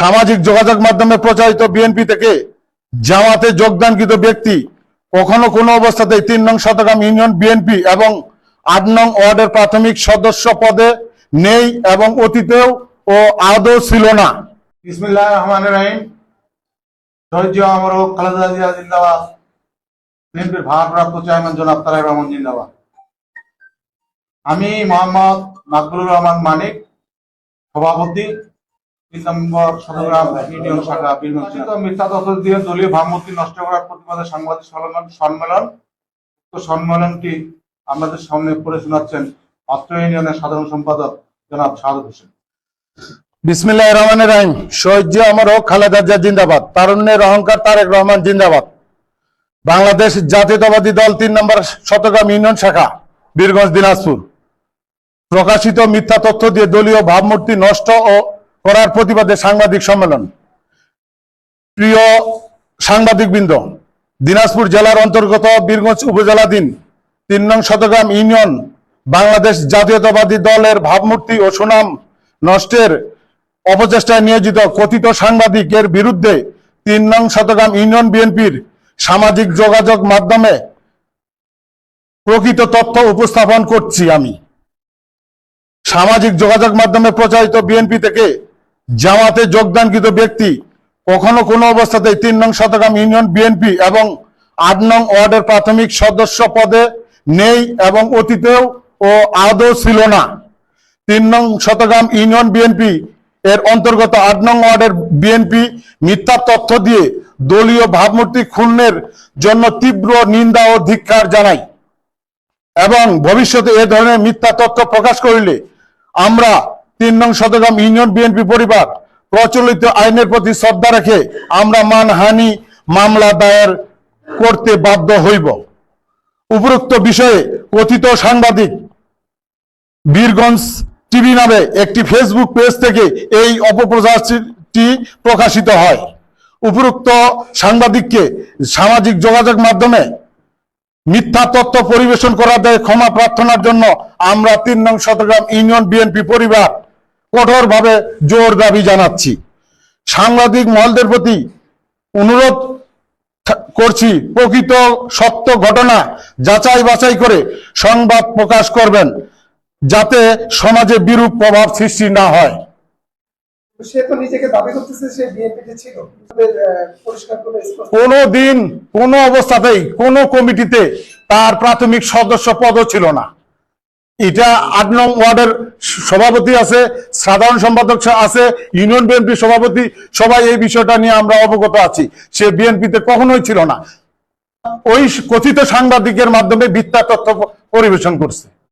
সামাজিক যোগাযোগ মাধ্যমে প্রচারিত বিএনপি থেকে জামাতে যোগদানকৃত ব্যক্তি কখনো কোনো অবস্থাতেই তিন নং শতগ্রাম ইউনিয়ন বিএনপি এবং আট নং ওয়ার্ডের প্রাথমিক সদস্য পদে নেই এবং অতীতেও ও আদৌ ছিল না। ধৈর্য ভারপ্রাপ্ত চেয়ারম্যান জনাব রহমান জিন্দাবাদ। আমি মোহাম্মদ মাকবুলুর রহমান মানিক, সভাপতি। তিন নম্বর ইউনিয়ন শাখা বীরগঞ্জ মিথ্যা তথ্য দিয়ে দলীয় ভাবমূর্তি নষ্ট করার প্রতিবাদে সাংবাদিক সম্মেলন সম্মেলন। উক্ত সম্মেলনটি আমাদের সামনে পড়ে শোনাচ্ছেন অত্র ইউনিয়নের সাধারণ সম্পাদক জনাব শাহাদুল হোসেন। বিসমিল্লাহ রহমান রাহিম। সহ্য আমার হোক খালেদা জিয়া জিন্দাবাদ। তারুণ্যের অহংকার তারেক রহমান জিন্দাবাদ। বাংলাদেশ জাতীয়তাবাদী দল তিন নম্বর শতগ্রাম ইউনিয়ন শাখা বীরগঞ্জ দিনাজপুর। প্রকাশিত মিথ্যা তথ্য দিয়ে দলীয় ভাবমূর্তি নষ্ট ও করার প্রতিবাদে সাংবাদিক সম্মেলন। প্রিয় সাংবাদিকবৃন্দ, দিনাজপুর জেলার অন্তর্গত বীরগঞ্জ উপজেলাধীন তিন নং শতগ্রাম ইউনিয়ন বাংলাদেশ জাতীয়তাবাদী দলের ভাবমূর্তি ও সুনাম নষ্টের অপচেষ্টায় নিয়োজিত কথিত সাংবাদিকের বিরুদ্ধে তিন নং শতগ্রাম ইউনিয়ন বিএনপির সামাজিক যোগাযোগ মাধ্যমে প্রকৃত তথ্য উপস্থাপন করছি আমি। সামাজিক যোগাযোগ মাধ্যমে প্রচারিত বিএনপি থেকে জামাতে যোগদানকৃত ব্যক্তি, কখনো কোনো অবস্থাতেই তিন নং শতগ্রাম ইউনিয়ন বিএনপি এবং আট নং ওয়ার্ডের প্রাথমিক সদস্য পদে নেই এবং অতীতেও ও আদৌ ছিল না। তিন নং শতগ্রাম ইউনিয়ন বিএনপি এর অন্তর্গত আট নং ওয়ার্ডের বিএনপি মিথ্যা তথ্য দিয়ে দলীয় ভাবমূর্তি ক্ষুণ্ণের জন্য তীব্র নিন্দা ও ধিক্কার জানাই এবং ভবিষ্যতে এ ধরনের মিথ্যা তথ্য প্রকাশ করিলে আমরা তিন নং শতগ্রাম ইউনিয়ন বিএনপি পরিবার প্রচলিত আইনের প্রতি শ্রদ্ধা রেখে আমরা মানহানি মামলা দায়ের করতে বাধ্য হইব। উপরোক্ত বিষয়ে কথিত সাংবাদিক বীরগঞ্জ টিভি নামে একটি ফেসবুক পেজ থেকে এই অপপ্রচারটি প্রকাশিত হয়। উপরোক্ত সাংবাদিককে সামাজিক যোগাযোগ মাধ্যমে মিথ্যা তথ্য পরিবেশন করা দেয় ক্ষমা প্রার্থনার জন্য আমরা তিন নং শতগ্রাম ইউনিয়ন বিএনপি পরিবার কঠোরভাবে জোর দাবি জানাচ্ছি। সাংবাদিক মহলদের প্রতি অনুরোধ করছি প্রকৃত সত্য ঘটনা যাচাই বাছাই করে সংবাদ প্রকাশ করবেন যাতে সমাজে বিরূপ প্রভাব সৃষ্টি না হয়। সে তো নিজেকে দাবি করতেছে সে বিএনপিতে ছিল। তাদের, আহ, পরিষ্কার করে স্পষ্ট কোনো দিন কোনো অবস্থাতেই কোনো কমিটিতে তার প্রাথমিক সদস্য পদও ছিল না। এটা আট নং ওয়ার্ডের সভাপতি আছে, সাধারণ সম্পাদক আছে, ইউনিয়ন বিএনপি সভাপতি, সবাই এই বিষয়টা নিয়ে আমরা অবগত আছি। সে বিএনপিতে কখনোই ছিল না। ওই কথিত সাংবাদিকের মাধ্যমে বিত্তা তথ্য পরিবেশন করছে।